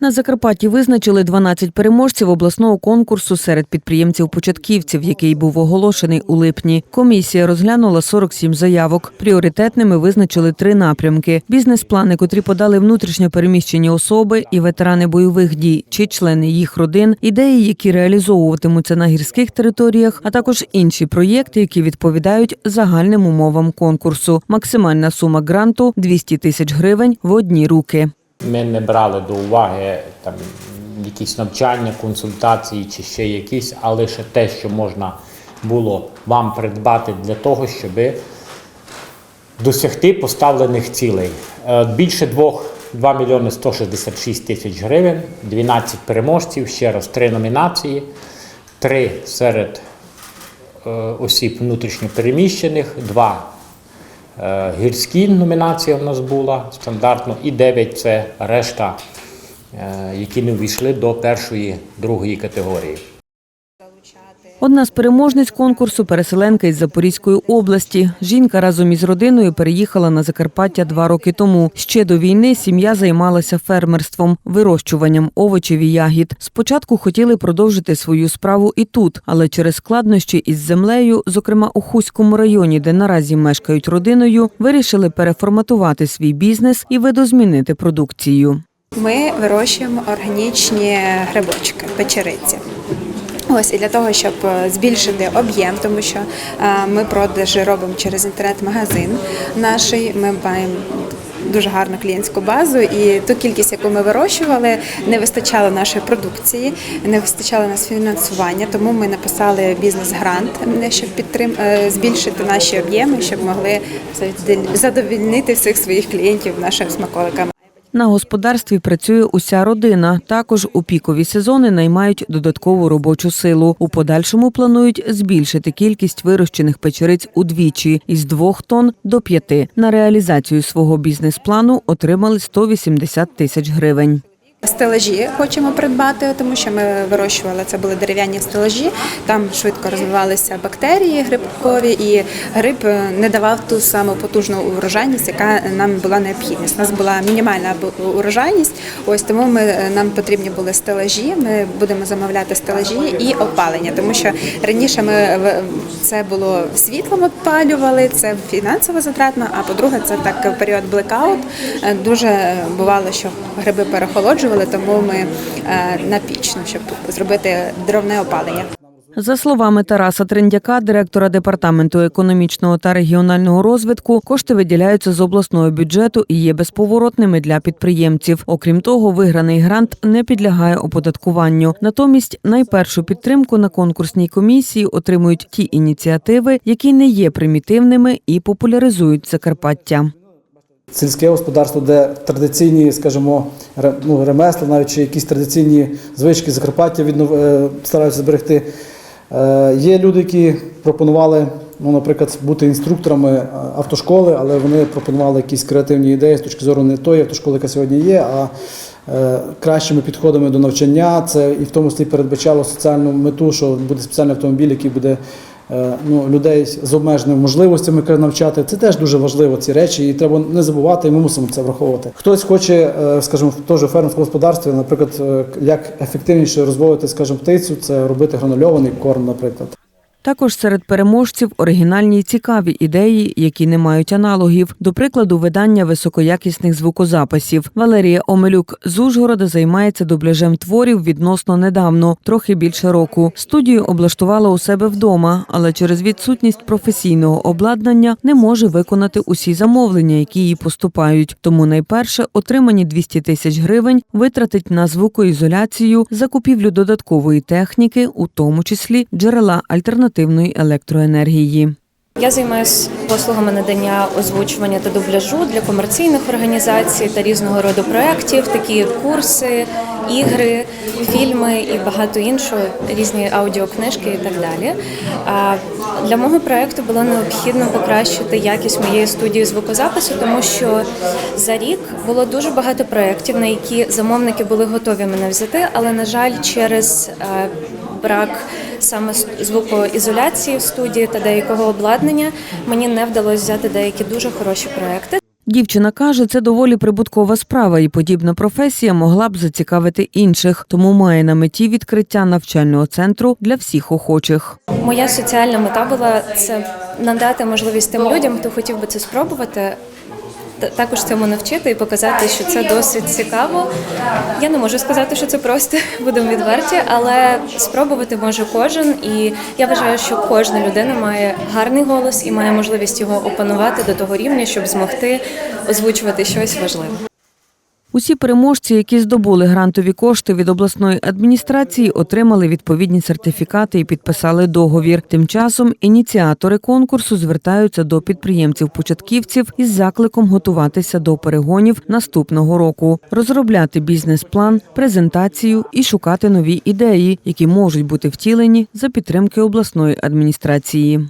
На Закарпатті визначили 12 переможців обласного конкурсу серед підприємців-початківців, який був оголошений у липні. Комісія розглянула 47 заявок. Пріоритетними визначили три напрямки: бізнес-плани, котрі подали внутрішньо переміщені особи і ветерани бойових дій, чи члени їх родин, ідеї, які реалізовуватимуться на гірських територіях, а також інші проєкти, які відповідають загальним умовам конкурсу. Максимальна сума гранту 200 тисяч гривень в одні руки. Ми не брали до уваги там якісь навчання, консультації чи ще якісь, а лише те, що можна було вам придбати для того, щоб досягти поставлених цілей. Е, Більше двох 2 мільйони 166 тисяч гривень, 12 переможців, ще раз три номінації, три серед е, осіб внутрішньопереміщених, два Е, Гірські номінація в нас була стандартно, і 9 це решта, е, які не увійшли до першої, другої категорії. Одна з переможниць конкурсу переселенка із Запорізької області. Жінка разом із родиною переїхала на Закарпаття два роки тому. Ще до війни сім'я займалася фермерством, вирощуванням овочів і ягід. Спочатку хотіли продовжити свою справу і тут, але через складнощі із землею, зокрема у Хуському районі, де наразі мешкають родиною, вирішили переформатувати свій бізнес і видозмінити продукцію. Ми вирощуємо органічні грибочки, печериці. Ось і для того, щоб е, збільшити об'єм, тому що е, ми продажі робимо через інтернет-магазин наш. Ми маємо дуже гарну клієнтську базу, і ту кількість, яку ми вирощували, не вистачало нашої продукції, не вистачало нас фінансування. Тому ми написали бізнес-грант, е, щоб підтрим збільшити наші об'єми, щоб могли задовільнити всіх своїх клієнтів нашими смаколиками. На господарстві працює уся родина. Також у пікові сезони наймають додаткову робочу силу. У подальшому планують збільшити кількість вирощених печериць удвічі із двох тонн до п'яти. На реалізацію свого бізнес-плану отримали 180 тисяч гривень. Стелажі хочемо придбати, тому що ми вирощували це були дерев'яні стелажі. Там швидко розвивалися бактерії грибкові, і гриб не давав ту саму потужну урожайність, яка нам була необхідність. У нас була мінімальна урожайність. Ось тому ми нам потрібні були стелажі. Ми будемо замовляти стелажі і опалення, тому що раніше ми це було світлом опалювали, це фінансово затратно. А по-друге, це так період блекаут. е, Дуже бувало, що гриби перехолоджували, тому ми е, на піч, ну, щоб зробити дровне опалення. За словами Тараса Трендяка, директора департаменту економічного та регіонального розвитку, кошти виділяються з обласного бюджету і є безповоротними для підприємців. Окрім того, виграний грант не підлягає оподаткуванню. Натомість найпершу підтримку на конкурсній комісії отримують ті ініціативи, які не є примітивними і популяризують Закарпаття. Сільське господарство, де традиційні, скажімо, ну, ремесла, навіть чи якісь традиційні звички Закарпаття віднов... е, стараються зберегти. Е, Є люди, які пропонували, ну, наприклад, бути інструкторами е, автошколи, але вони пропонували якісь креативні ідеї з точки зору не тої автошколи, яка сьогодні є, а кращими підходами до навчання. Це і в тому числі передбачало соціальну мету, що буде спеціальний автомобіль, який буде ну, людей з обмеженими можливостями навчати. Це теж дуже важливо ці речі, і треба не забувати, і ми мусимо це враховувати. Хтось хоче, е, скажімо, в теж фермерському господарстві, наприклад, е, як ефективніше розводити, скажімо, птицю, це робити гранульований корм, наприклад. Також серед переможців оригінальні цікаві ідеї, які не мають аналогів. До прикладу, видання високоякісних звукозаписів. Валерія Омелюк з Ужгорода займається дубляжем творів відносно недавно, трохи більше року. Студію облаштувала у себе вдома, але через відсутність професійного обладнання не може виконати усі замовлення, які їй поступають. Тому найперше отримані 200 тисяч гривень витратить на звукоізоляцію, закупівлю додаткової техніки, у тому числі джерела альтернативної електроенергії. Я займаюся послугами надання озвучування та дубляжу для комерційних організацій та різного роду проєктів, такі як курси, ігри, фільми і багато іншого, різні аудіокнижки і так далі. Для мого проєкту було необхідно покращити якість моєї студії звукозапису, тому що за рік було дуже багато проєктів, на які замовники були готові мене взяти, але на жаль, через е, брак саме звукоізоляції в студії та деякого обладнання мені не вдалося взяти деякі дуже хороші проекти. Дівчина каже, це доволі прибуткова справа, і подібна професія могла б зацікавити інших, тому має на меті відкриття навчального центру для всіх охочих. Моя соціальна мета була це надати можливість тим людям, хто хотів би це спробувати. Та- Також цьому навчити і показати, що це досить цікаво. Я не можу сказати, що це просто будемо відверті, але спробувати може кожен. І я вважаю, що кожна людина має гарний голос і має можливість його опанувати до того рівня, щоб змогти озвучувати щось важливе. Усі переможці, які здобули грантові кошти від обласної адміністрації, отримали відповідні сертифікати і підписали договір. Тим часом ініціатори конкурсу звертаються до підприємців-початківців із закликом готуватися до перегонів наступного року, розробляти бізнес-план, презентацію і шукати нові ідеї, які можуть бути втілені за підтримки обласної адміністрації.